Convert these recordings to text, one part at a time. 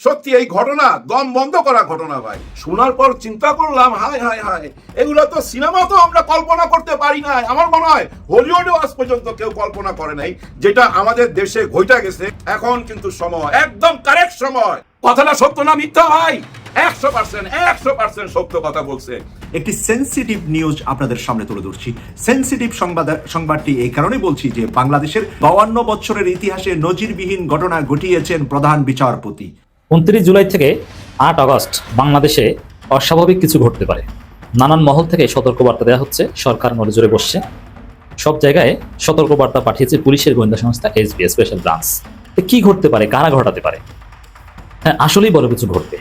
সত্যি এই ঘটনা, দম বন্ধ করা ঘটনা ভাই। শোনার পর চিন্তা করলাম, হায় হায় হায়, এগুলো তো সিনেমা তো আমরা কল্পনা করতে পারি না আমার মনে হয় হলিউডেও আজ পর্যন্ত কেউ কল্পনা করে নাই, যেটা আমাদের দেশে ঘইটা গেছে। এখন কিন্তু সময়, একদম কারেক্ট সময়। কথাটা সত্য না মিথ্যা ভাই? একশো পার্সেন্ট একশো পার্সেন্ট সত্য কথা বলছে। একটি সেন্সিটিভ নিউজ আপনাদের সামনে তুলে ধরছি। সেন্সিটিভ সংবাদ সংবাদটি এই কারণে বলছি যে বাংলাদেশের বাউান্ন বছরের ইতিহাসে নজিরবিহীন ঘটনা ঘটিয়েছেন প্রধান বিচারপতি। উনত্রিশ জুলাই থেকে আট আগস্ট বাংলাদেশে অস্বাভাবিক কিছু ঘটতে পারে। নানান মহল থেকে সতর্কবার্তা দেওয়া হচ্ছে, সরকার নড়েজোরে বসছে। সব জায়গায় সতর্কবার্তা পাঠিয়েছে পুলিশের গোয়েন্দা সংস্থা এসবি স্পেশাল ব্রাঞ্চ। কি ঘটতে পারে? কারা ঘটাতে পারে? হ্যাঁ আসলেই বড় কিছু ঘটবে।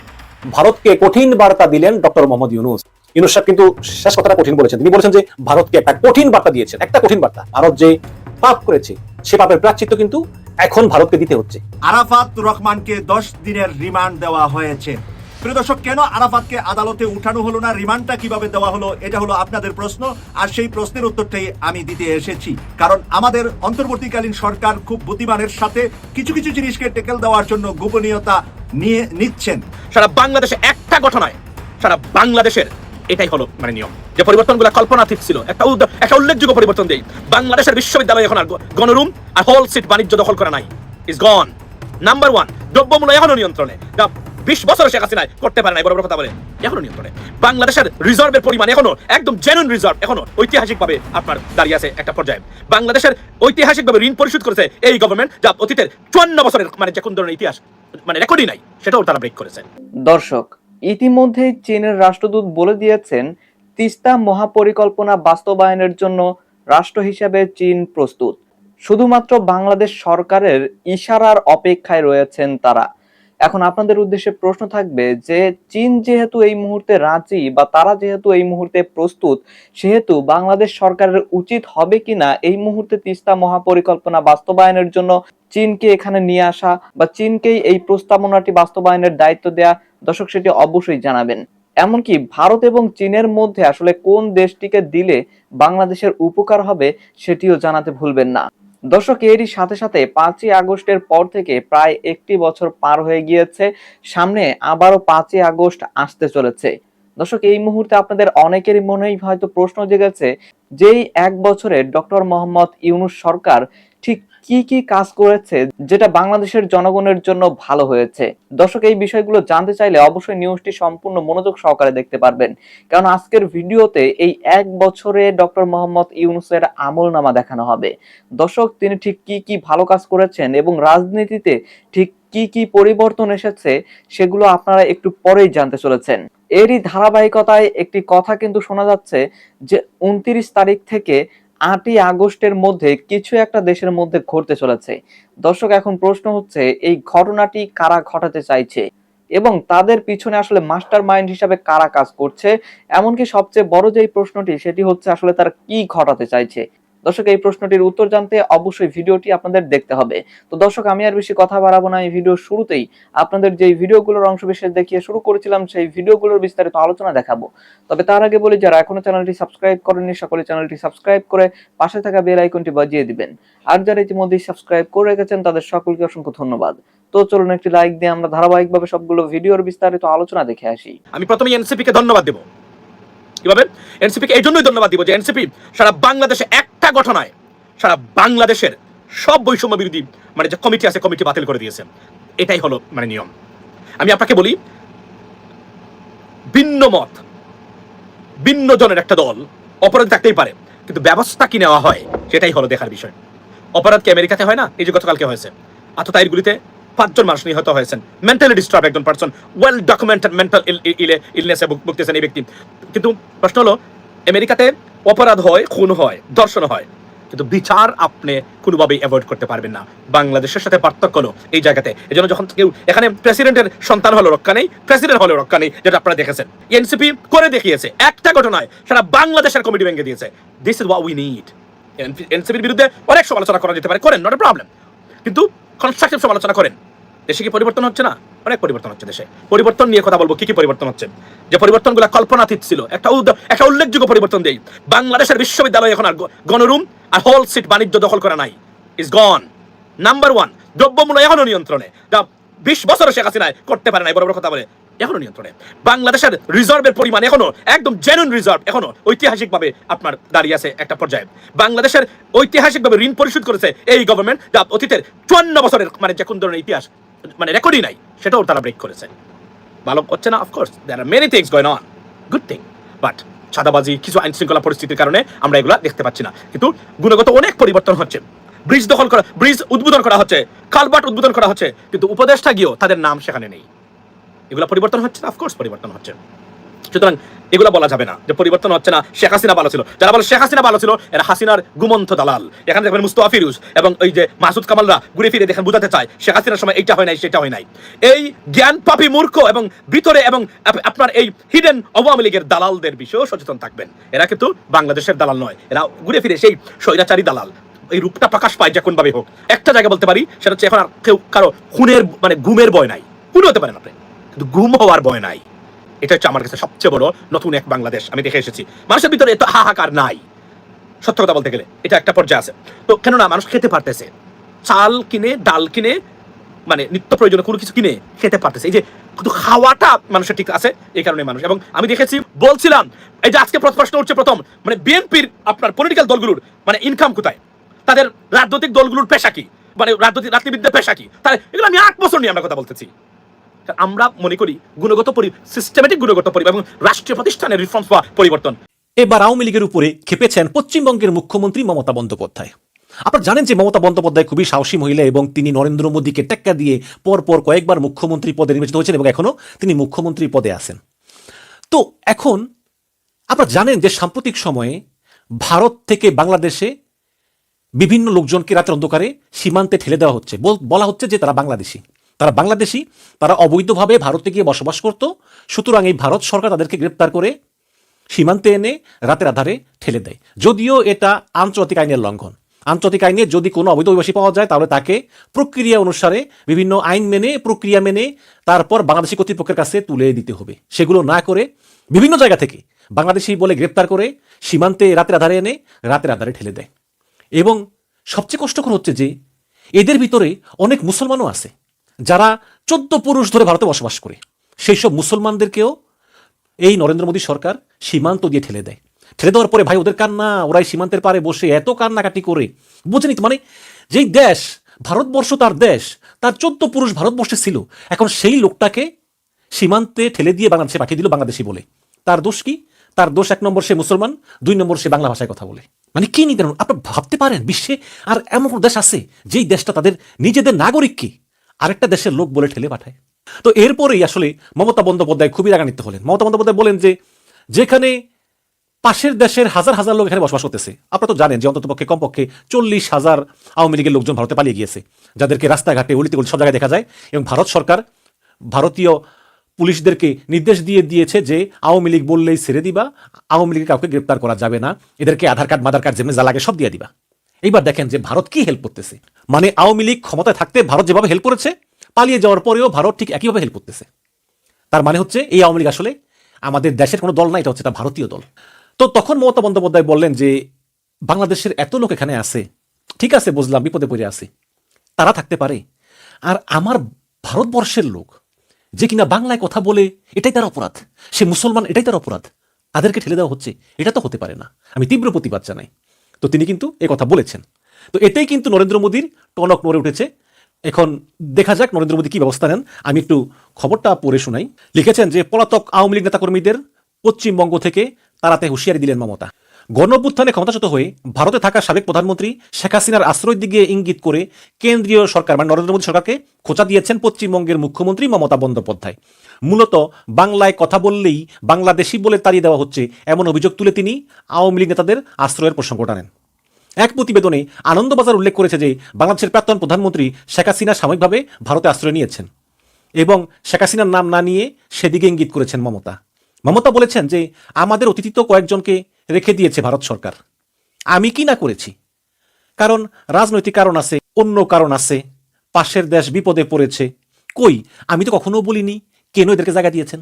ভারতকে কঠিন বার্তা দিলেন ডক্টর মোহাম্মদ ইউনুস। ইউনুস সাহেব কিন্তু শেষ কথাটা কঠিন বলেছেন। তিনি বলেছেন যে, ভারতকে একটা কঠিন বার্তা দিয়েছেন, একটা কঠিন বার্তা। ভারত যে পাপ করেছে সে পাপের প্রাচিত্য কিন্তু এখন ভারতকে দিতে হচ্ছে। আরাফাত রহমানকে দশ দিনের রিমান্ড দেওয়া হয়েছে। প্রিয় দর্শক, কেন আরাফাতকে আদালতে উঠানো হলো না? রিমান্ডটা কীভাবে দেওয়া হলো? এটা হলো আপনাদের প্রশ্ন। আর সেই প্রশ্নের উত্তরটাই আমি দিতে এসেছি। কারণ আমাদের অন্তর্বর্তীকালীন সরকার খুব বুদ্ধিমানের সাথে কিছু কিছু জিনিসকে টেকেল দেওয়ার জন্য গোপনীয়তা নিয়ে নিচ্ছেন। সারা বাংলাদেশে একটা ঘটনায়, সারা বাংলাদেশের এটাই হলো মানে নিয়ম। যে পরিবর্তনগুলো কল্পনাতীত ছিল, একটা একটা উল্লেখযোগ্য পরিবর্তন দেই। বাংলাদেশের বিশ্ববিদ্যালয় এখন আর গণরুম আর হোল সিট বাণিজ্য দখল করা নাই। ইজ গন নাম্বার ওয়ান দ্রব্যমূল্য এখনও নিয়ন্ত্রণে। বিশ বছর শেখ হাসিনা করতে পারে নাই, বড় বড় কথা বলে। এখনও নিয়ন্ত্রণে। বাংলাদেশের রিজার্ভের পরিমাণ এখনও, একদম জেনুইন রিজার্ভ এখনও ঐতিহাসিকভাবে আপনার দাঁড়িয়ে আছে একটা পর্যায়ে। বাংলাদেশের ঐতিহাসিকভাবে ঋণ পরিশোধ করেছে এই গভর্নমেন্ট যা অতীতের চুয়ান্ন বছরের মানে যে কোন ধরনের ইতিহাস মানে রেকর্ডই নাই, সেটাও তারা ব্রেক করেছে। দর্শক ইতিমধ্যেই চীনের রাষ্ট্রদূত বলে দিয়েছেন, তিস্তা মহাপরিকল্পনা বাস্তবায়নের জন্য রাষ্ট্র হিসাবে চীন প্রস্তুত। শুধুমাত্র বাংলাদেশ সরকারের ইশারার অপেক্ষায় রয়েছেন তারা। এখন আপনাদের উদ্দেশ্যে প্রশ্ন থাকবে যে, চীন যেহেতু এই মুহূর্তে রাজি বা তারা যেহেতু এই মুহূর্তে প্রস্তুত, সেহেতু বাংলাদেশ সরকারের উচিত হবে কিনা এই মুহূর্তে তিস্তা মহাপরিকল্পনা বাস্তবায়নের জন্য চীনকে এখানে নিয়ে আসা বা চীনকেই এই প্রস্তাবনাটি বাস্তবায়নের দায়িত্ব দেয়া দর্শক, সেটি অবশ্যই জানাবেন। এমনকি ভারত এবং চীনের মধ্যে আসলে কোন দেশটিকে দিলে বাংলাদেশের উপকার হবে, সেটিও জানাতে ভুলবেন না। দর্শক, এরই সাথে সাথে পাঁচই আগস্টের পর থেকে প্রায় একটি বছর পার হয়ে গিয়েছে, সামনে আবারও পাঁচই আগস্ট আসতে চলেছে। দর্শক, এই মুহূর্তে আপনাদের অনেকেরই মনেই হয়তো প্রশ্ন জেগেছে, যেই এক বছরে ডক্টর মোহাম্মদ ইউনুস সরকার ঠিক কি কি কাজ করেছে যেটা বাংলাদেশের জনগণের জন্য ভালো হয়েছে? দর্শক, এই বিষয়গুলো জানতে চাইলে অবশ্যই নিউজটি সম্পূর্ণ মনোযোগ সহকারে দেখতে পারবেন। কারণ আজকের ভিডিওতে এই এক বছরে ডক্টর মোহাম্মদ ইউনুসের আমলনামা দেখানো হবে। দর্শক, তিনি ঠিক কি কি ভালো কাজ করেছেন এবং রাজনীতিতে ঠিক কি কি পরিবর্তন এসেছে সেগুলো আপনারা একটু পরেই জানতে চলেছেন। এরই ধারাবাহিকতায় একটি কথা কিন্তু শোনা যাচ্ছে যে, উনত্রিশ তারিখ থেকে আটই আগস্টের মধ্যে কিছু একটা দেশের মধ্যে ঘটতে চলেছে। দর্শক, এখন প্রশ্ন হচ্ছে, এই ঘটনাটি কারা ঘটাতে চাইছে? এবং তাদের পিছনে আসলে মাস্টার মাইন্ড হিসাবে কারা কাজ করছে? এমনকি সবচেয়ে বড় যে প্রশ্নটি, সেটি হচ্ছে আসলে তারা কি ঘটাতে চাইছে? দর্শক, এই প্রশ্নটির উত্তর জানতে অবশ্যই ভিডিওটি আপনাদের দেখতে হবে। তো দর্শক, আমি আর বেশি কথা বাড়াবো না। এই ভিডিও শুরুতেই আপনাদের যে ভিডিওগুলোর অংশ বিশেষ দেখিয়ে শুরু করেছিলাম, সেই ভিডিওগুলোর বিস্তারিত আলোচনা দেখাবো। তবে তার আগে বলি, যারা এখনও চ্যানেলটি সাবস্ক্রাইব করেননি, সকলে চ্যানেলটি সাবস্ক্রাইব করে পাশে থাকা বেল আইকনটি বাজিয়ে দিবেন। আর যারা ইতিমধ্যেই সাবস্ক্রাইব করে রেখেছেন, তাদের সকলকে অসংখ্য ধন্যবাদ। তো চলুন, একটি লাইক দিয়ে আমরা ধারাবাহিকভাবে সবগুলো ভিডিওর বিস্তারিত আলোচনা দেখে আসি। আমি প্রথমে এনসিপি কে ধন্যবাদ দেব। কীভাবে? এনসিপি কে এই জন্যই ধন্যবাদ দিব যে এনসিপি সারা বাংলাদেশে একটা ঘটনায়, সারা বাংলাদেশের সব বৈষম্য বিরোধী মানে যে কমিটি আছে, কমিটি বাতিল করে দিয়েছে। এটাই হলো মানে নিয়ম। আমি আপনাকে বলি, ভিন্ন মত, ভিন্ন জনের একটা দল অপরাধ থাকতেই পারে, কিন্তু ব্যবস্থা কি নেওয়া হয়, সেটাই হলো দেখার বিষয়। অপরাধ কি আমেরিকাতে হয় না? এই যে গতকালকে হয়েছে। আততায়ীরগুলিতে পাঁচজন মানুষ নিহত হয়েছেন। মেন্টালি ডিস্টার্ব একজন পার্সন ওয়েল ডকুমেন্টেড মেন্টাল ইলনেসে ভুগতেছেন এই ব্যক্তি। কিন্তু প্রশ্ন হলো, আমেরিকাতে অপরাধ হয়, খুন হয়, ধর্ষণ হয়, কিন্তু বিচার আপনি কোনোভাবেই অ্যাভয়েড করতে পারবেন না। বাংলাদেশের সাথে পার্থক্য হলো এই জায়গাতে। এই জন্য যখন কেউ, এখানে প্রেসিডেন্টের সন্তান হলো, রক্ষা নেই, প্রেসিডেন্ট হলো, রক্ষা নেই, যেটা আপনারা দেখেছেন। এনসিপি করে দেখিয়েছে, একটা ঘটনায় সারা বাংলাদেশের কমিটি ভেঙে দিয়েছে। This is what we need এনসিপির বিরুদ্ধে অনেক সমালোচনা করা যেতে পারে, করেন নট এ প্রবলেম কিন্তু কনস্ট্রাকটিভ সমালোচনা করেন। দেশে কি পরিবর্তন হচ্ছে না? অনেক পরিবর্তন হচ্ছে দেশে। পরিবর্তন নিয়ে কথা বলব, কি কি পরিবর্তন হচ্ছে? যে পরিবর্তনগুলো কল্পনাতীত ছিল, একটা একটা উল্লেখযোগ্য পরিবর্তন দেই। বাংলাদেশের বিশ্ববিদ্যালয় এখন আর গণরুম আর হোল সিট বাণিজ্য দখল করা নাই। ইজ গন নাম্বার ওয়ান দ্রব্যমূল্য এখনও নিয়ন্ত্রণে। যা বিশ বছর শেখ হাসিনায় করতে পারে না বড় বড় কথা বলে, এখনও নিয়ন্ত্রণে। বাংলাদেশের রিজার্ভের পরিমাণ এখনও, একদম জেনুইন রিজার্ভ এখনও ঐতিহাসিকভাবে আপনার দাঁড়িয়ে আছে একটা পর্যায়ে। বাংলাদেশের ঐতিহাসিকভাবে ঋণ পরিশোধ করেছে এই গভর্নমেন্ট যা অতীতের চুয়ান্ন বছরের মানে যে কোন ধরনের ইতিহাস মানে রেকর্ডই নাই, সেটাও তারা ব্রেক করেছে। ভালো করছে না of course there are many things going on good thing but ছাদাবাজি কিছু আইন শৃঙ্খলা পরিস্থিতির কারণে আমরা এগুলো দেখতে পাচ্ছি না। কিন্তু গুণগত অনেক পরিবর্তন হচ্ছে। ব্রিজ দখল করা ব্রিজ উদ্বোধন করা হচ্ছে, কালবাট উদ্বোধন করা হচ্ছে, কিন্তু উপদেষ্টা গিয়েও তাদের নাম সেখানে নেই। এগুলো পরিবর্তন হচ্ছে না অফকোর্স পরিবর্তন হচ্ছে। সুতরাং এগুলো বলা যাবে না যে পরিবর্তন হচ্ছে না। শেখ হাসিনা ভালো ছিল। যারা বলে শেখ হাসিনা ভালো ছিল, এরা হাসিনার গুমন্থ দালাল। এখানে দেখবেন মুস্তফা ফিরুজ এবং ওই যে মাসুদ কামালরা ঘুরে ফিরে দেখেন বুঝাতে চায়, শেখ হাসিনার সময় এইটা হয় নাই, সেটা হয় নাই। এই জ্ঞান পাপি মূর্খ এবং ভিতরে এবং আপনার এই হিডেন আওয়ামী লীগের দালালদের বিষয়েও সচেতন থাকবেন। এরা কিন্তু বাংলাদেশের দালাল নয়, এরা ঘুরে ফিরে সেই স্বৈরাচারী দালাল। এই রূপটা প্রকাশ পায় যে কোনভাবে হোক। একটা জায়গা বলতে পারি, সেটা হচ্ছে এখন আর কেউ কারও খুনের মানে গুমের বয় নাই। খুন হতে পারেন আপনি কিন্তু গুম হওয়ার বয় নাই। এটা হচ্ছে আমার কাছে সবচেয়ে বড় নতুন এক বাংলাদেশ, আমি দেখে এসেছি। মানুষের ভিতরে এত হাহাকার নাই। সত্য কথা বলতে গেলে, এটা একটা পর্যায়ে আছে। তো কেননা মানুষ খেতে পারতেছে। চাল কিনে, ডাল কিনে মানে নিত্য প্রয়োজনীয় কোনো কিছু কিনে খেতে পারতেছে। এই যে কিন্তু খাওয়াটা মানুষের ঠিক আছে, এই কারণে মানুষ। এবং আমি দেখেছি, বলছিলাম, এই যে আজকে প্রশ্ন উঠছে প্রথম মানে বিএনপির আপনার পলিটিক্যাল দলগুলোর মানে ইনকাম কোথায়? তাদের রাজনৈতিক দলগুলোর পেশা কি? মানে রাজনৈতিক রাজনীতিবিদদের পেশা কি? তাহলে এগুলো আমি আট বছর নিয়ে আমরা কথা বলতেছি। আমরা মনে করি গুণগত সিস্টেমেটিক গুণগত পরি এবং রাষ্ট্রীয় প্রতিষ্ঠানের রিফর্মস বা পরিবর্তন। এবার আওয়ামী লীগের উপরে খেপেছেন পশ্চিমবঙ্গের মুখ্যমন্ত্রী মমতা বন্দ্যোপাধ্যায়। আপনারা জানেন যে মমতা বন্দ্যোপাধ্যায় খুবই সাহসী মহিলা এবং তিনি নরেন্দ্র মোদীকে টেক্কা দিয়ে পরপর কয়েকবার মুখ্যমন্ত্রী পদে নির্বাচিত হয়েছেন এবং এখনও তিনি মুখ্যমন্ত্রী পদে আছেন। তো এখন আপনারা জানেন যে সাম্প্রতিক সময়ে ভারত থেকে বাংলাদেশে বিভিন্ন লোকজনকে রাতের অন্ধকারে সীমান্তে ঠেলে দেওয়া হচ্ছে। বলা হচ্ছে যে তারা বাংলাদেশি। তারা বাংলাদেশি, তারা অবৈধভাবে ভারতে গিয়ে বসবাস করত। সুতরাং এই ভারত সরকার তাদেরকে গ্রেপ্তার করে সীমান্তে এনে রাতের আধারে ঠেলে দেয়। যদিও এটা আন্তর্জাতিক আইনের লঙ্ঘন। আন্তর্জাতিক আইনে যদি কোনো অবৈধ অভিবাসী পাওয়া যায়, তাহলে তাকে প্রক্রিয়া অনুসারে বিভিন্ন আইন মেনে, প্রক্রিয়া মেনে তারপর বাংলাদেশি কর্তৃপক্ষের কাছে তুলে দিতে হবে। সেগুলো না করে বিভিন্ন জায়গা থেকে বাংলাদেশি বলে গ্রেপ্তার করে সীমান্তে রাতের আধারে এনে রাতের আধারে ঠেলে দেয়। এবং সবচেয়ে কষ্টকর হচ্ছে যে এদের ভিতরে অনেক মুসলমানও আছে। যারা চোদ্দ পুরুষ ধরে ভারতে বসবাস করে সেই সব মুসলমানদেরকেও এই নরেন্দ্র মোদী সরকার সীমান্ত দিয়ে ঠেলে দেয়। ঠেলে দেওয়ার পরে, ভাই, ওদের কান্না, ওরাই সীমান্তের পারে বসে এত কান্নাকাটি করে। বুঝেনি মানে যেই দেশ, ভারতবর্ষ তার দেশ, তার চোদ্দ পুরুষ ভারতবর্ষে ছিল, এখন সেই লোকটাকে সীমান্তে ঠেলে দিয়ে বাংলাদেশে পাঠিয়ে দিল বাংলাদেশি বলে। তার দোষ কি? তার দোষ এক নম্বর সে মুসলমান, দুই নম্বর সে বাংলা ভাষায় কথা বলে। মানে কি নিতে আপনার ভাবতে পারেন, বিশ্বে আর এমন দেশ আছে যেই দেশটা তাদের নিজেদের নাগরিককে আরেকটা দেশের লোক বলে ঠেলে পাঠায়। তো এরপরেই আসলে মমতা বন্দ্যোপাধ্যায় খুবই রাগান্বিত হলেন। মমতা বন্দ্যোপাধ্যায় বলেন যে, যেখানে পাশের দেশের হাজার হাজার লোক এখানে বসবাস করতেছে, আপনারা তো জানেন যে অন্ততপক্ষে কমপক্ষে চল্লিশ হাজার আওয়ামী লীগের লোকজন ভারতে পালিয়ে গিয়েছে, যাদেরকে রাস্তাঘাটে অলিতে গলি সব জায়গায় দেখা যায়। এবং ভারত সরকার, ভারতীয় পুলিশদেরকে নির্দেশ দিয়ে দিয়েছে যে, আওয়ামী লীগ বললেই ছেড়ে দিবা, আওয়ামী লীগের কাউকে গ্রেপ্তার করা যাবে না, এদেরকে আধার কার্ড, মাদার কার্ড, যেমনি যা লাগে সব দিয়ে দিবা। এইবার দেখেন যে ভারত কি হেল্প করতেছে। মানে আওয়ামী লীগ ক্ষমতায় থাকতে ভারত যেভাবে হেল্প করেছে, পালিয়ে যাওয়ার পরেও ভারত ঠিক একইভাবে হেল্প করতেছে। তার মানে হচ্ছে এই আওয়ামী লীগ আসলে আমাদের দেশের কোনো দল না, এটা হচ্ছে এটা ভারতীয় দল। তো তখন মমতা বন্দ্যোপাধ্যায় বললেন যে, বাংলাদেশের এত লোক এখানে আছে, ঠিক আছে, বুঝলাম, বিপদে পড়ে আছে, তারা থাকতে পারে। আর আমার ভারতবর্ষের লোক, যে কিনা বাংলায় কথা বলে, এটাই তার অপরাধ। সে মুসলমান, এটাই তার অপরাধ। তাদেরকে ঠেলে দেওয়া হচ্ছে, এটা তো হতে পারে না। আমি তীব্র প্রতিবাদ জানাই। তো তিনি কিন্তু এ কথা বলেছেন। তো এতেই কিন্তু নরেন্দ্র মোদীর টনক নড়ে উঠেছে। এখন দেখা যাক নরেন্দ্র মোদী কি ব্যবস্থা নেন। আমি একটু খবরটা পড়ে শোনাই। লিখেছেন যে পলাতক আওয়ামী লীগ নেতাকর্মীদের পশ্চিমবঙ্গ থেকে তাড়াতে হুঁশিয়ারি দিলেন মমতা। গণঅভ্যুত্থানে ক্ষমতাচ্যুত হয়ে ভারতে থাকা সাবেক প্রধানমন্ত্রী শেখ হাসিনার আশ্রয় দিকে ইঙ্গিত করে কেন্দ্রীয় সরকার মানে নরেন্দ্র মোদী সরকারকে খোঁচা দিয়েছেন পশ্চিমবঙ্গের মুখ্যমন্ত্রী মমতা বন্দ্যোপাধ্যায়। মূলত বাংলায় কথা বললেই বাংলাদেশি বলে তাড়িয়ে দেওয়া হচ্ছে এমন অভিযোগ তুলে তিনি আওয়ামী লীগ নেতাদের আশ্রয়ের প্রসঙ্গ টানেন। এক প্রতিবেদনে আনন্দবাজার উল্লেখ করেছে যে বাংলাদেশের প্রাক্তন প্রধানমন্ত্রী শেখ হাসিনা সাময়িকভাবে ভারতে আশ্রয় নিয়েছেন এবং শেখ হাসিনার নাম না নিয়ে সেদিকে ইঙ্গিত করেছেন মমতা। মমতা বলেছেন যে আমাদের অতিথিত কয়েকজনকে রেখে দিয়েছে ভারত সরকার। আমি কি না করেছি? কারণ রাজনৈতিক কারণ আছে, অন্য কারণ আছে, পাশের দেশ বিপদে পড়েছে। কই, আমি তো কখনো বলিনি কেন এদেরকে জায়গা দিয়েছেন?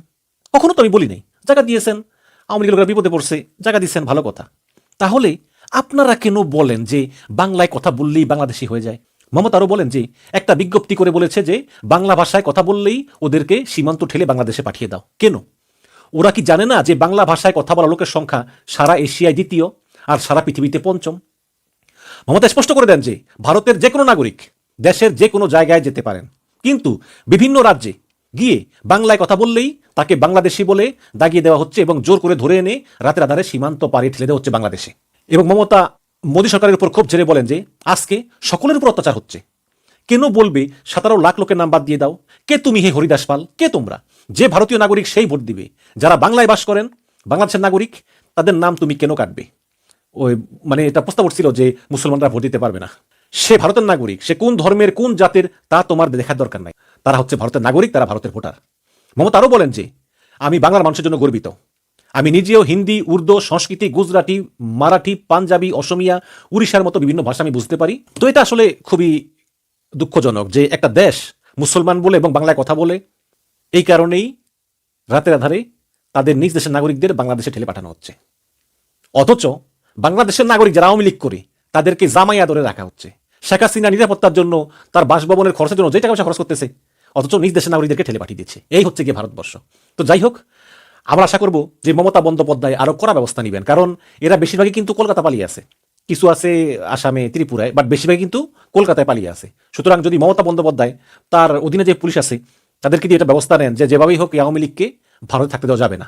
কখনো তো আমি বলি নাই জায়গা দিয়েছেন লীগের লোকেরা বিপদে পড়ছে, জায়গা দিয়েছেন, ভালো কথা। তাহলে আপনারা কেন বলেন যে বাংলায় কথা বললেই বাংলাদেশি হয়ে যায়? মমতা আরও বলেন যে, একটা বিজ্ঞপ্তি করে বলেছে যে, বাংলা ভাষায় কথা বললেই ওদেরকে সীমান্ত ঠেলে বাংলাদেশে পাঠিয়ে দাও। কেন? ওরা কি জানে না যে বাংলা ভাষায় কথা বলা লোকের সংখ্যা সারা এশিয়ায় দ্বিতীয় আর সারা পৃথিবীতে পঞ্চম? মমতা স্পষ্ট করে দেন যে, ভারতের যে কোনো নাগরিক দেশের যে কোনো জায়গায় যেতে পারেন। কিন্তু বিভিন্ন রাজ্যে গিয়ে বাংলায় কথা বললেই তাকে বাংলাদেশি বলে দাগিয়ে দেওয়া হচ্ছে এবং জোর করে ধরে এনে রাতের আধারে সীমান্ত পাড়ি ঠেলে দেওয়া হচ্ছে বাংলাদেশে। এবং মমতা মোদী সরকারের উপর ক্ষোভ ঝেড়ে বলেন যে, আজকে সকলের উপর অত্যাচার হচ্ছে। কেন বলবে, সতেরো লাখ লোকের নাম বাদ দিয়ে দাও। কে তুমি হে হরিদাস পাল? কে তোমরা? যে ভারতীয় নাগরিক সেই ভোট দিবে। যারা বাংলায় বাস করেন, বাংলাদেশের নাগরিক, তাদের নাম তুমি কেন কাটবে? ওই মানে এটা প্রস্তাব উঠছিল যে, মুসলমানরা ভোট দিতে পারবে না। সে ভারতের নাগরিক, সে কোন ধর্মের, কোন জাতের, তা তোমার দেখার দরকার নাই। তারা হচ্ছে ভারতের নাগরিক, তারা ভারতের ভোটার। মমতা আরও বলেন যে, আমি বাংলার মানুষের জন্য গর্বিত। আমি নিজেও হিন্দি, উর্দু, সংস্কৃতি, গুজরাটি, মারাঠি, পাঞ্জাবি, অসমিয়া, উড়িষ্যার মতো বিভিন্ন ভাষা আমি বুঝতে পারি। তো এটা আসলে খুবই দুঃখজনক যে একটা দেশ মুসলমান বলে এবং বাংলায় কথা বলে, এই কারণেই রাতের আধারে তাদের নিজ দেশের নাগরিকদের বাংলাদেশে ঠেলে পাঠানো হচ্ছে। অথচ বাংলাদেশের নাগরিক যারা আওয়ামী লীগ করে, তাদেরকে জামাই আদরে রাখা হচ্ছে। শেখ হাসিনা নিরাপত্তার জন্য তার বাসভবনের খরচের জন্য যে টাকা পয়সা খরচ করতেছে, অথচ নিজ দেশের নাগরিকদেরকে ঠেলে পাঠিয়ে দিচ্ছে। এই হচ্ছে গিয়ে ভারতবর্ষ। তো যাই হোক আমরা আশা করব যে মমতা বন্দ্যোপাধ্যায় আরও কড়া ব্যবস্থা নেবেন, কারণ এরা বেশিরভাগই কিন্তু কলকাতা পালিয়ে আছে। কিছু আছে আসামে ত্রিপুরায় বাট বেশিরভাগই কিন্তু কলকাতায় পালিয়ে আছে। সুতরাং যদি মমতা বন্দ্যোপাধ্যায় তার অধীনে যে পুলিশ আছে, তাদেরকে দিয়ে এটা ব্যবস্থা নেন যে যেভাবেই হোক আওয়ামী লীগকে ভারতে থাকতে দেওয়া যাবে না।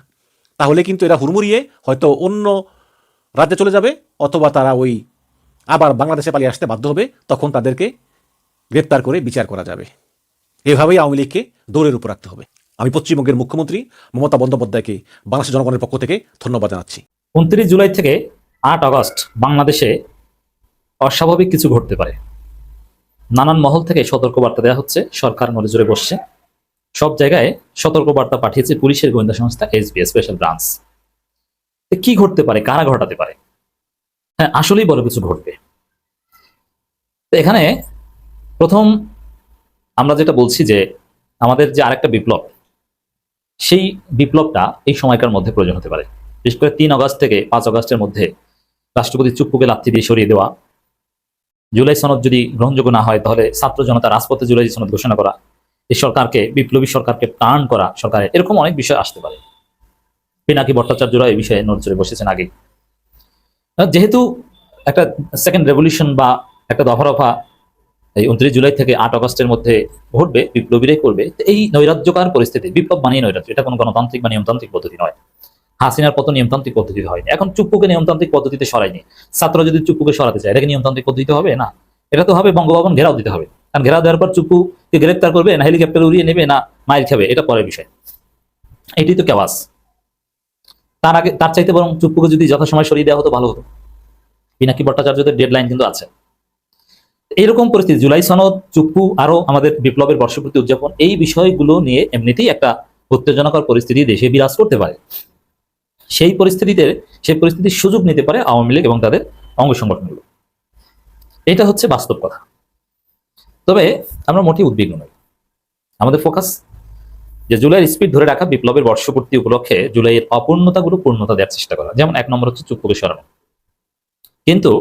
তাহলে কিন্তু এরা হুড়মুড়িয়ে হয়তো অন্য রাজ্যে চলে যাবে, অথবা তারা ওই আবার বাংলাদেশে পালিয়ে আসতে বাধ্য হবে, তখন তাদেরকে গ্রেপ্তার করে বিচার করা যাবে। এভাবেই আওয়ামী লীগকে দৌড়ের উপর রাখতে হবে। আমি পশ্চিমবঙ্গের মুখ্যমন্ত্রী মমতা বন্দ্যোপাধ্যায়কে, বাংলাদেশের জনগণের পক্ষ থেকে ধন্যবাদ জানাচ্ছি। উনত্রিশ জুলাই থেকে আট আগস্ট বাংলাদেশে অস্বাভাবিক কিছু ঘটতে পারে। নানান মহল থেকে সতর্কবার্তা দেওয়া হচ্ছে, সরকার নড়েজোরে বসছে। সব জায়গায় সতর্কবার্তা পাঠিয়েছে পুলিশের গোয়েন্দা সংস্থা এসবি স্পেশাল ব্রাঞ্চ। কি ঘটতে পারে? কারা ঘটাতে পারে? হ্যাঁ আসলেই বড় কিছু ঘটবে। এখানে প্রথম আমরা যেটা বলছি যে আমাদের যে আরেকটা বিপ্লব সেই বিপ্লবটা এই সময়কার মধ্যে প্রয়োজন হতে পারে। বিশেষ করে তিন আগস্ট থেকে পাঁচ আগস্টের মধ্যে রাষ্ট্রপতি চুপ্পুকে লাথি দিয়ে সরিয়ে দেওয়া, জুলাই সনদ যদি গ্রহণযোগ্য না হয়, তাহলে ছাত্র জনতা রাজপথে জুলাই সনদ ঘোষণা করা, এই সরকারকে, বিপ্লবী সরকারকে টার্ন করা সরকারের এরকম অনেক বিষয় আসতে পারে। পিনাকি ভট্টাচার্যরা এই বিষয়ে নড়চড়ে বসেছেন আগে যেহেতু একটা সেকেন্ড রেভলিউশন বা একটা দফা রফা এই উনত্রিশ জুলাই থেকে আট আগস্টের মধ্যে ঘটবে, বিপ্লবীরাই করবে। এই নৈরাজ্যকার পরিস্থিতি, বিপ্লব বানিয়ে নৈরাজ্য, এটা কোনো গণতান্ত্রিক বা নিয়মতান্ত্রিক পদ্ধতি নয়। হাসিনার পত নিয়মতান্ত্রিক পদ্ধতিতে হয়নি। এখন চুপ্পুকে নিয়মতান্ত্রিক পদ্ধতিতে সরায়নি। ছাত্র যদি চুপ্পুকে সরাতে চায় এটাকে নিয়মতান্ত্রিক পদ্ধতিতে হবে? না। এটা তো হবে বঙ্গভবন ঘেরাও দিতে হবে। কারণ ঘেরাও দেওয়ার পর চুপ্পুকে গ্রেপ্তার করবে, না হেলিকপ্টার উড়িয়ে নেবে, না মাইল খাবে, এটা পরের বিষয়। এটি তো কেওয়াস। তার আগে, তার চাইতে বরং চুপ্পুকে যদি যথাসময় সরিয়ে দেওয়া হতো, ভালো হতো। পিনাকি ভট্টাচার্যদের ডেডলাইন কিন্তু আছে। এইরকম পরিস্থিতি। জুলাই সনদ চুপ্পু আরও আমাদের বিপ্লবের বর্ষপূর্তি উদযাপন, এই বিষয়গুলো নিয়ে এমনিতেই একটা উত্তেজনাকর পরিস্থিতি দেশে বিরাজ করতে পারে। সেই পরিস্থিতিতে, সেই পরিস্থিতির সুযোগ নিতে পারে আওয়ামী লীগ এবং তাদের অঙ্গ সংগঠনগুলো এটা হচ্ছে বাস্তব কথা। তবে আমরা মোটেই উদ্বিগ্ন নই। আমাদের ফোকাস যে জুলাইয়ের স্পিড ধরে রাখা বিপ্লবের বর্ষপূর্তি উপলক্ষে জুলাইয়ের অপূর্ণতাগুলো পূর্ণতা দেওয়ার চেষ্টা করা। যেমন এক নম্বর হচ্ছে চুপ্পুকে সরানো কিন্তু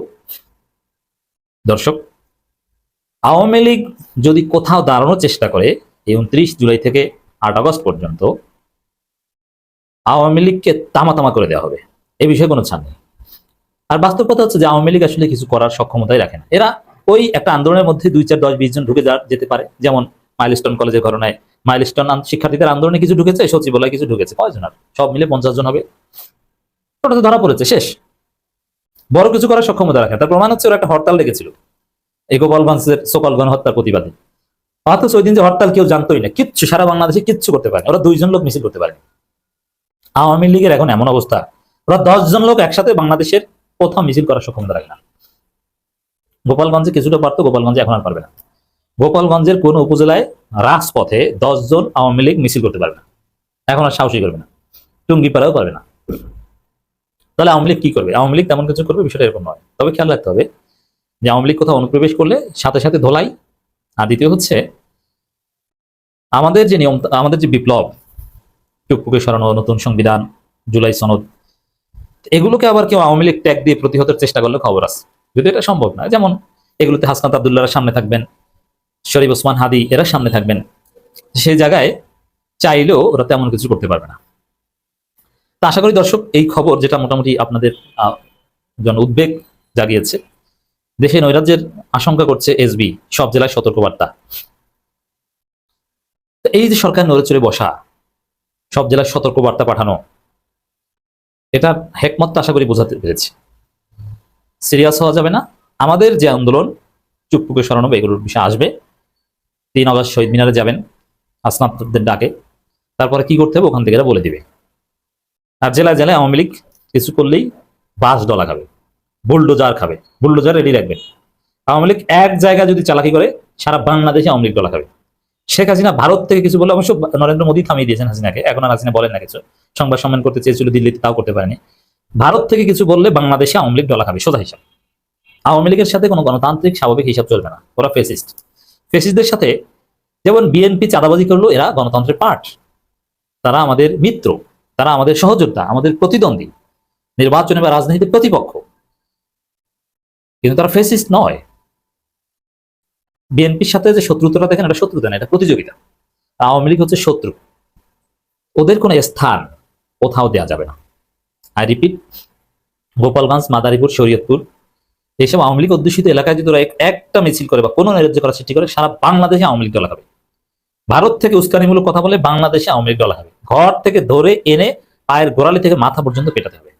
দর্শক আওয়ামী লীগ যদি কোথাও দাঁড়ানোর চেষ্টা করে, এই উনত্রিশ জুলাই থেকে আট আগস্ট পর্যন্ত আওয়ামী লীগকে তামাতামা করে দেওয়া হবে। এই বিষয়ে কোনো ছাড় নেই। আর বাস্তব কথা হচ্ছে যে আওয়ামী লীগ আসলে কিছু করার সক্ষমতাই রাখে না। এরা ওই একটা আন্দোলনের মধ্যে দুই চার দশ বিশ জন ঢুকে যেতে পারে। যেমন মাইলস্টোন কলেজের ঘটনায় মাইলস্টোন শিক্ষার্থীদের আন্দোলনে কিছু ঢুকেছে, সচিবালয় কিছু ঢুকেছে। কয়জন আর? সব মিলে পঞ্চাশ জন হবে। ওটা তো ধরা পড়েছে, শেষ। বড় কিছু করার সক্ষমতা রাখে তার প্রমাণ হচ্ছে ওরা একটা হরতাল ডেকেছিল। এই গোপালগঞ্জের সকল গণহত্যার প্রতিবাদে। অথচ ওই দিন যে হরতাল কেউ জানতোই না, কিচ্ছু, সারা বাংলাদেশে কিচ্ছু করতে পারে ওরা দুইজন লোক মিছিল করতে পারেনি। আওয়ামী লীগের এখন এমন অবস্থা, ওরা দশজন লোক একসাথে বাংলাদেশের কোথাও মিছিল করার সক্ষমতা রাখে না। গোপালগঞ্জে কিছুটা পারতো গোপালগঞ্জে এখন আর পারবে না। গোপালগঞ্জের কোন উপজেলায়, রাজপথে দশজন আওয়ামী লীগ মিছিল করতে পারবে না। এখন আর সাহসী করবে না। টুঙ্গিপাড়াও পারবে না। তাহলে আওয়ামী লীগ কি করবে? আওয়ামী লীগ তেমন কিছু করবে, বিষয়টা এরকম নয়। তবে খেয়াল রাখতে হবে যে আওয়ামী লীগ কোথাও অনুপ্রবেশ করলে সাথে সাথে ধোলাই। আর দ্বিতীয় হচ্ছে, আমাদের যে নিয়ম, আমাদের যে বিপ্লব টুকপুকে সরানো, নতুন সংবিধান, জুলাই সনদ, এগুলোকে আবার কেউ আওয়ামী লীগ ট্যাগ দিয়ে প্রতিহতের চেষ্টা করলে খবর আছে। যদি এটা সম্ভব না, যেমন এগুলোতে হাসনাত আবদুল্লাহর সামনে থাকবেন, শরীফ ওসমান হাদি, এরা সামনে থাকবেন, সেই জায়গায় চাইলেও ওরা তেমন কিছু করতে পারবে না। তা আশা করি দর্শক, এই খবর যেটা মোটামুটি আপনাদের জন্য উদ্বেগ জাগিয়েছে দেশে নৈরাজ্যের আশঙ্কা করছে এসবি, সব জেলায় সতর্কবার্তা। এই যে সরকার নড়েচড়ে বসা, সব জেলায় সতর্কবার্তা পাঠানো, এটা হেকমত আশা করি বোঝাতে পেরেছি। সিরিয়াস হওয়া যাবে না। আমাদের যে আন্দোলন, চুপপুকে সরানো এগুলোর বিষয়ে আসবে, তিন আগস্ট শহীদ মিনারে যাবেন আসনাতদের ডাকে, তারপরে কি করতে হবে ওখান থেকে বলে দিবে। আর জেলায় জেলায় আওয়ামী লীগ কিছু করলেই বাস ডলা খাবে। বুলডোজার খাবে। বুলডোজার রেডি রাখবেন আওয়ামী লীগ এক জায়গায় যদি চালাকি করে, সারা বাংলাদেশে আওয়ামী লীগ ডলা খাবে। শেখ হাসিনা ভারত থেকে কিছু বলে, অবশ্য নরেন্দ্র মোদী থামিয়ে দিয়েছেন হাসিনাকে। এখন আর হাসিনা বলেন না কিছু। সংবাদ সম্মেলন করতে চেয়েছিল দিল্লিতে, তাও করতে পারেনি। ভারত থেকে কিছু বললে বাংলাদেশে আওয়ামী লীগ ডলা খাবে, সোজা হিসাব। আওয়ামী লীগের সাথে কোনো গণতান্ত্রিক স্বাভাবিক হিসাব চলবে না। ওরা ফেসিস্ট ফেসিস্টদের সাথে যেমন বিএনপি চাঁদাবাজি করল, এরা গণতন্ত্রের পার্ট তারা আমাদের মিত্র, তারা আমাদের সহযোদ্ধা, আমাদের প্রতিদ্বন্দ্বী। নির্বাচনে বা রাজনীতির প্রতিপক্ষ। কিন্তু তারা ফেসিস্ট নয়। বিএনপির সাথে যে শত্রুতাটা দেখেন, এটা শত্রুতা না, এটা প্রতিযোগিতা। আওয়ামী লীগ হচ্ছে শত্রু। ওদের কোনো স্থান কোথাও দেওয়া যাবে না। আই রিপিট গোপালগঞ্জ, মাদারীপুর, শরীয়তপুর এইসব আওয়ামী লীগ অধ্যুষিত এলাকায় যদি ওরা একটা মিছিল করে বা কোনো নৈরাজ্য করার সৃষ্টি করে, সারা বাংলাদেশে আওয়ামী লীগ হবে ভারত থেকে উস্কানিমূলক কথা বলে বাংলাদেশে আওয়ামী লীগ হবে ঘর থেকে ধরে এনে পায়ের গোড়ালি থেকে মাথা পর্যন্ত পেটাতে হবে।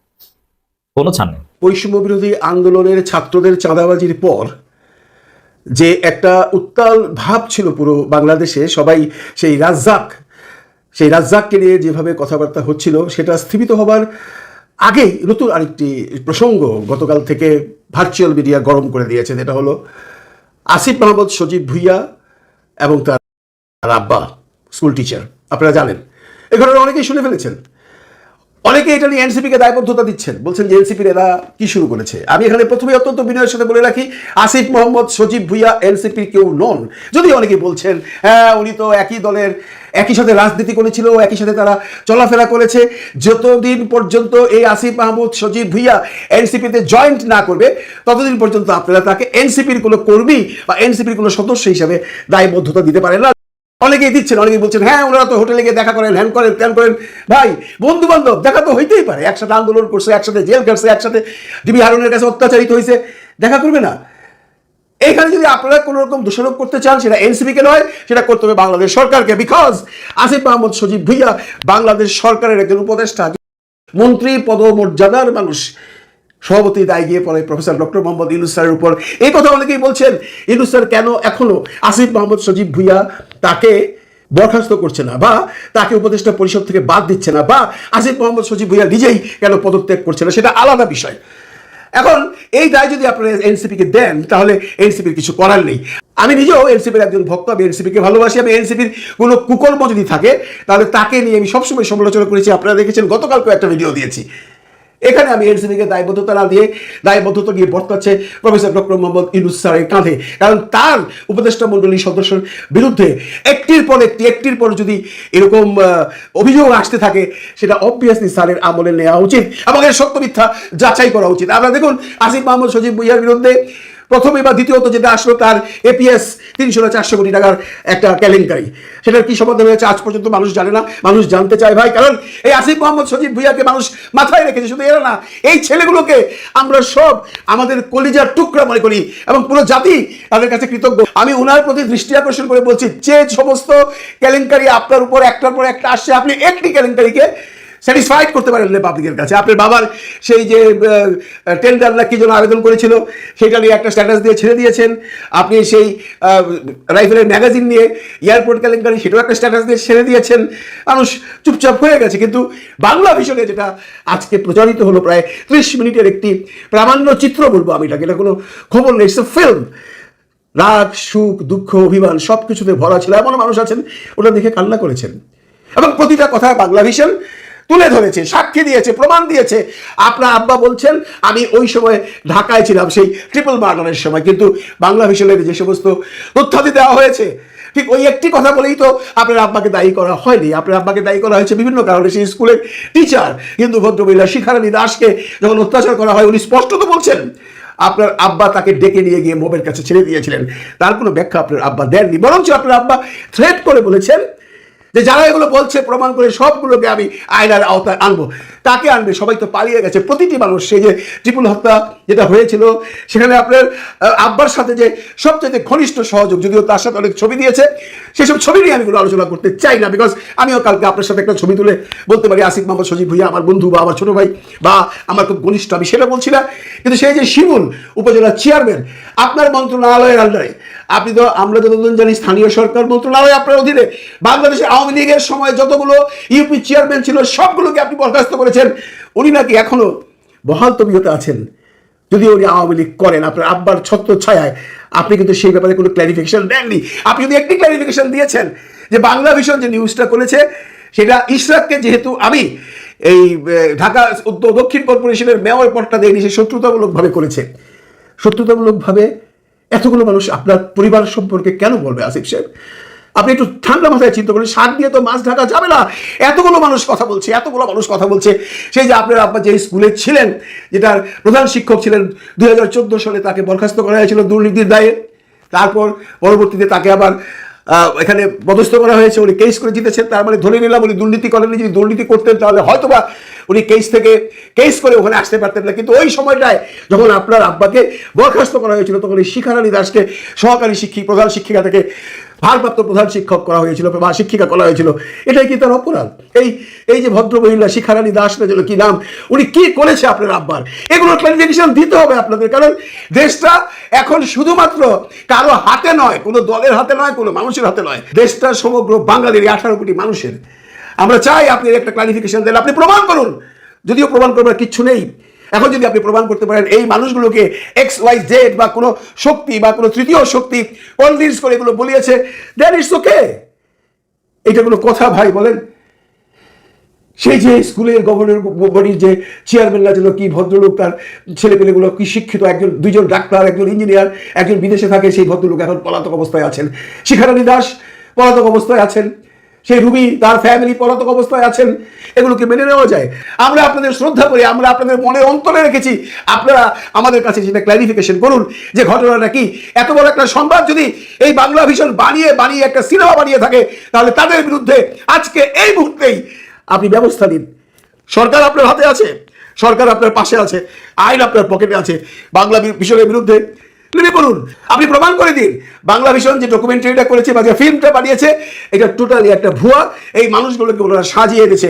কোনো ছাড় নেই। বৈষম্য বিরোধী আন্দোলনের ছাত্রদের চাঁদাবাজির পর যে একটা উত্তাল ভাব ছিল পুরো বাংলাদেশে, সবাই সেই রাজ্জাক, সেই রাজ্জাককে নিয়ে যেভাবে কথাবার্তা হচ্ছিল, সেটা স্থিমিত হবার আগেই নতুন আরেকটি প্রসঙ্গ গতকাল থেকে ভার্চুয়াল মিডিয়া গরম করে দিয়েছে, যেটা হলো আসিফ মাহমুদ, সজীব ভুইয়া এবং তার আব্বা স্কুল টিচার আপনারা জানেন। এ ঘটনা অনেকেই শুনে ফেলেছেন। অনেকে এটা নিয়ে এনসিপিকে দায়বদ্ধতা দিচ্ছেন। বলছেন যে এনসিপির এরা কি শুরু করেছে? আমি এখানে প্রথমে অত্যন্ত বিনয়ের সাথে বলে রাখি, আসিফ মোহাম্মদ, সজীব ভুইয়া এনসিপির কেউ নন। যদি অনেকে বলছেন হ্যাঁ উনি তো একই দলের, একই সাথে রাজনীতি করেছিল, একই সাথে তারা চলাফেরা করেছে, যতদিন পর্যন্ত এই আসিফ মাহমুদ, সজীব ভুইয়া এনসিপিতে জয়েন্ট না করবে, ততদিন পর্যন্ত আপনারা তাকে এনসিপির কোনো কর্মী বা এনসিপির কোনো সদস্য হিসাবে দায়বদ্ধতা দিতে পারেন না। অনেকেই দিচ্ছেন, অনেকেই বলছেন হ্যাঁ ওনারা তো হোটেলে গিয়ে দেখা করেন হ্যান করেন ত্যান করেন। ভাই বন্ধু বান্ধব দেখা তো হইতেই পারে, একসাথে আন্দোলন করছে, একসাথে জেল কাটছে একসাথে ডিবি হারুনের কাছে অত্যাচারিত হয়েছে দেখা করবে না। এইখানে যদি আপনারা কোনো রকম দোষারোপ করতে চান, সেটা এনসিপিকে নয়, সেটা করতে হবে বাংলাদেশ সরকারকে বিকজ আসিফ মাহমুদ, সজীব ভুইয়া, বাংলাদেশ সরকারের একজন উপদেষ্টা, মন্ত্রী পদমর্যাদার মানুষ। সভাপতি দায় গিয়ে পড়ে প্রফেসর ডক্টর মোহাম্মদ ইউনুস স্যারের উপর। এই কথা অনেকেই বলছেন, ইউনুস স্যার কেন এখনও আসিফ মোহাম্মদ সজীব ভুইয়া তাকে বরখাস্ত করছে না, বা তাকে উপদেষ্টা পরিষদ থেকে বাদ দিচ্ছে না, বা আসিফ মোহাম্মদ সজীব ভুইয়া নিজেই কেন পদত্যাগ করছে না, সেটা আলাদা বিষয়। এখন এই দায় যদি আপনারা এনসিপিকে দেন, তাহলে এনসিপির কিছু করার নেই। আমি নিজেও এনসিপির একজন ভক্ত, আমি এনসিপিকে ভালোবাসি, আমি এনসিপির কোনো কুকর্ম যদি থাকে, তাহলে তাকে নিয়ে আমি সবসময় সমালোচনা করেছি। আপনারা দেখেছেন গতকালকে একটা ভিডিও দিয়েছি। এখানে আমি এনসিপিকে দায়বদ্ধতা না দিয়ে দায়বদ্ধতা গিয়ে বর্তাচ্ছে প্রফেসর ডক্টর মোহাম্মদ ইনুস স্যারের কাঁধে। কারণ তার উপদেষ্টা মণ্ডলীর সদস্যের বিরুদ্ধে একটির পর একটি, একটির পর যদি এরকম অভিযোগ আসতে থাকে, সেটা অবভিয়াসলি স্যারের আমলে নেওয়া উচিত। এবং এর সত্য মিথ্যা যাচাই করা উচিত। আমরা দেখুন, আসিফ মাহমুদ সজীব ভুইয়ার বিরুদ্ধে প্রথমে বা দ্বিতীয়ত যেটা আসলো তার এপিএস তিনশো না চারশো কোটি টাকার একটা কেলেঙ্কারি। সেটার কি সমাধান হয়েছে আজ পর্যন্ত মানুষ জানে না। মানুষ জানতে চায় ভাই, কারণ এই আসিফ মোহাম্মদ সজীব ভুইয়াকে মানুষ মাথায় রেখেছে, শুধু এরা না, এই ছেলেগুলোকে আমরা সব আমাদের কলিজার টুকরা মনে করি এবং পুরো জাতি তাদের কাছে কৃতজ্ঞ। আমি ওনার প্রতি দৃষ্টি আকর্ষণ করে বলছি, যে সমস্ত কেলেঙ্কারি আপনার উপর একটার পর একটা আসছে, আপনি একটি কেলেঙ্কারিকে স্যাটিসফাইড করতে পারেন পাবলিকের কাছে। আপনার বাবার সেই যে টেন্ডার না কি জন্য আবেদন করেছিল, সেটা নিয়ে একটা স্ট্যাটাস দিয়ে ছেড়ে দিয়েছেন। আপনি সেই রাইফেলের ম্যাগাজিন নিয়ে এয়ারপোর্ট কেলেঙ্কারি, সেটাও একটা স্ট্যাটাস দিয়ে ছেড়ে দিয়েছেন। মানুষ চুপচাপ হয়ে গেছে, কিন্তু বাংলা ভিশনে যেটা আজকে প্রচারিত হলো প্রায় ত্রিশ মিনিটের একটি প্রামাণ্য চিত্র বলব আমি এটাকে, এটা কোনো খবর নেই ইটস ফিল্ম রাগ, সুখ, দুঃখ, অভিমান সব কিছুতে ভরা ছিল এমন মানুষ আছেন, ওটা দেখে কান্না করেছেন। এবং প্রতিটা কথা বাংলা ভিশন তুলে ধরেছে, সাক্ষী দিয়েছে, প্রমাণ দিয়েছে। আপনার আব্বা বলছেন, আমি ওই সময় ঢাকায় ছিলাম, সেই ট্রিপল মার্ডারের সময়। কিন্তু বাংলা ভিশনের যে সমস্ত তথ্যাদি দেওয়া হয়েছে, ঠিক ওই একটি কথা বলেই তো আপনার আব্বাকে দায়ী করা হয়নি। আপনার আব্বাকে দায়ী করা হয়েছে বিভিন্ন কারণে। সেই স্কুলের টিচার হিন্দু ভদ্রমহিলা শিখারানী দাসকে যখন অত্যাচার করা হয়, উনি স্পষ্ট তো বলছেন, আপনার আব্বা তাকে ডেকে নিয়ে গিয়ে মোবের কাছে ছেড়ে দিয়েছিলেন। তার কোনো ব্যাখ্যা আপনার আব্বা দেননি। বরঞ্চ আপনার আব্বা থ্রেট করে বলেছেন যে যারা এগুলো বলছে, প্রমাণ করে সবগুলোকে আমি আয়নার আওতায় আনব। তাকে আনবে, সবাই তো পালিয়ে গেছে। প্রতিটি মানুষ, সেই যে ত্রিপুল হত্যা যেটা হয়েছিল, সেখানে আপনার আব্বার সাথে যে সবচেয়ে ঘনিষ্ঠ সহযোগ, যদিও তার সাথে অনেক ছবি দিয়েছে, সেসব ছবি নিয়ে আমি কোনো আলোচনা করতে চাই না বিকজ আমিও কালকে আপনার সাথে একটা ছবি তুলে বলতে পারি আসিফ মোহাম্মদ সজীব ভুইয়া, আমার বন্ধু বা আমার ছোট ভাই, বা আমার খুব ঘনিষ্ঠ, আমি সেটা বলছি না। কিন্তু সেই যে শিমুল উপজেলার চেয়ারম্যান আপনার মন্ত্রণালয়ের আন্ডারে আপনি তো, আমরা যতদিন জানি স্থানীয় সরকার মন্ত্রণালয় আপনার অধীনে। বাংলাদেশে আওয়ামী লীগের সময় যতগুলো ইউপি চেয়ারম্যান ছিল, সবগুলোকে আপনি বরখাস্ত করেছেন। উনি নাকি এখনও বহাল তবিয়তে আছেন। যদি উনি আওয়ামী লীগ করেন, আপনার আব্বার ছত্র ছায়ায় আপনি কিন্তু সেই ব্যাপারে কোনো ক্ল্যারিফিকেশন দেননি। আপনি যদি একটি ক্ল্যারিফিকেশন দিয়েছেন যে বাংলা ভিশন যে নিউজটা করেছে, সেটা ইশরাককে যেহেতু আমি এই ঢাকা দক্ষিণ কর্পোরেশনের মেয়র পদটা দেয়নি, সে শত্রুতামূলকভাবে করেছে। শত্রুতামূলকভাবে এতগুলো মানুষ আপনার পরিবার সম্পর্কে কেন বলবে, আসিফ সাহেব আপনি একটু ঠান্ডা মাথায় চিন্তা করেন, সার দিয়ে তো মাছ ঢাকা যাবে না। এতগুলো মানুষ কথা বলছে, এতগুলো মানুষ কথা বলছে। সেই যে আপনার আপনার যে স্কুলে ছিলেন, যেটার প্রধান শিক্ষক ছিলেন, দুই হাজার চোদ্দ সালে তাকে বরখাস্ত করা হয়েছিল দুর্নীতির দায়ে। তারপর পরবর্তীতে তাকে আবার এখানে পদস্থ করা হয়েছে, উনি কেস করে জিতেছেন, তার মানে ধরে নিলাম উনি দুর্নীতি করেননি, যদি দুর্নীতি করতেন তাহলে হয়তো বা উনি কেস থেকে কেস করে ওখানে আসতে পারতেন না। কিন্তু ওই সময়টায় যখন আপনার আব্বাকে বরখাস্ত করা হয়েছিল, তখন এই শিখারানী দাসকে সহকারী শিক্ষিক, প্রধান শিক্ষিকা থেকে ভারপ্রাপ্ত প্রধান শিক্ষক করা হয়েছিল বা শিক্ষিকা করা হয়েছিল। এটাই কি তার অপরাধ? এই এই যে ভদ্র মহিলা শিখারানী দাস না যেন কি নাম, উনি কি করেছে আপনার আব্বার? এগুলো ক্লারিফিকেশন দিতে হবে আপনাদের, কারণ দেশটা এখন শুধুমাত্র কারও হাতে নয়, কোনো দলের হাতে নয়, কোনো মানুষের হাতে নয়। দেশটা সমগ্র বাঙালির আঠারো কোটি মানুষের। আমরা চাই আপনি একটা ক্লারিফিকেশন দেন, আপনি প্রমাণ করুন। যদিও প্রমাণ করবার কিচ্ছু নেই এখন যদি আপনি প্রমাণ করতে পারেন, এই মানুষগুলোকে এক্স ওয়াই জেড বা কোনো শক্তি বা কোনো তৃতীয় শক্তি কনভিন্স করে এগুলো বলিয়েছে দেন ইটস ওকে এটা কোনো কথা ভাই, বলেন। সেই যে স্কুলের গভর্নর বডির যে চেয়ারম্যানরা ছিল, কি ভদ্রলোক, তার ছেলেপেলেগুলো কি শিক্ষিত, একজন, দুইজন ডাক্তার একজন ইঞ্জিনিয়ার একজন বিদেশে থাকে, সেই ভদ্রলোক এখন পলাতক অবস্থায় আছেন। শিখারানী দাস পলাতক অবস্থায় আছেন। সেই রুবি, তার ফ্যামিলি পলাতক অবস্থায় আছেন, এগুলোকে মেনে নেওয়া যায়। আমরা আপনাদের শ্রদ্ধা করি, আমরা আপনাদের মনে অন্তরে রেখেছি। আপনারা আমাদের কাছে সেটা ক্ল্যারিফিকেশন করুন, যে ঘটনাটা কি? এত বড় একটা সংবাদ যদি এই বাংলা ভীষণ বানিয়ে বানিয়ে একটা সিনেমা বানিয়ে থাকে, তাহলে তাদের বিরুদ্ধে আজকে এই মুহূর্তেই আপনি ব্যবস্থা দিন সরকার আপনার হাতে আছে, সরকার আপনার পাশে আছে, আইন আপনার পকেটে আছে। বাংলা বি- ভীষণের বিরুদ্ধে নেমে পড়ুন আপনি প্রমাণ করে দিন। বাংলা ভীষণ যে ডকুমেন্টারিটা করেছে বা যে ফিল্মটা বানিয়েছে, এটা টোটালি একটা ভুয়া। এই মানুষগুলোকে ওনারা সাজিয়ে এনেছে।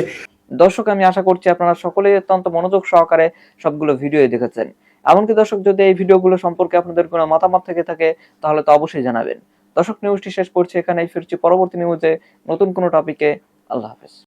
দর্শক, আমি আশা করছি আপনারা সকলেই অত্যন্ত মনোযোগ সহকারে সবগুলো ভিডিও দেখেছেন। এমনকি দর্শক, যদি এই ভিডিওগুলো সম্পর্কে আপনাদের কোনো মতামত থেকে থাকে, তাহলে তো অবশ্যই জানাবেন। দর্শক নিউজটি শেষ করছি এখানেই, ফিরছি পরবর্তী নিউজে নতুন কোনো টপিকে আল্লাহ হাফেজ।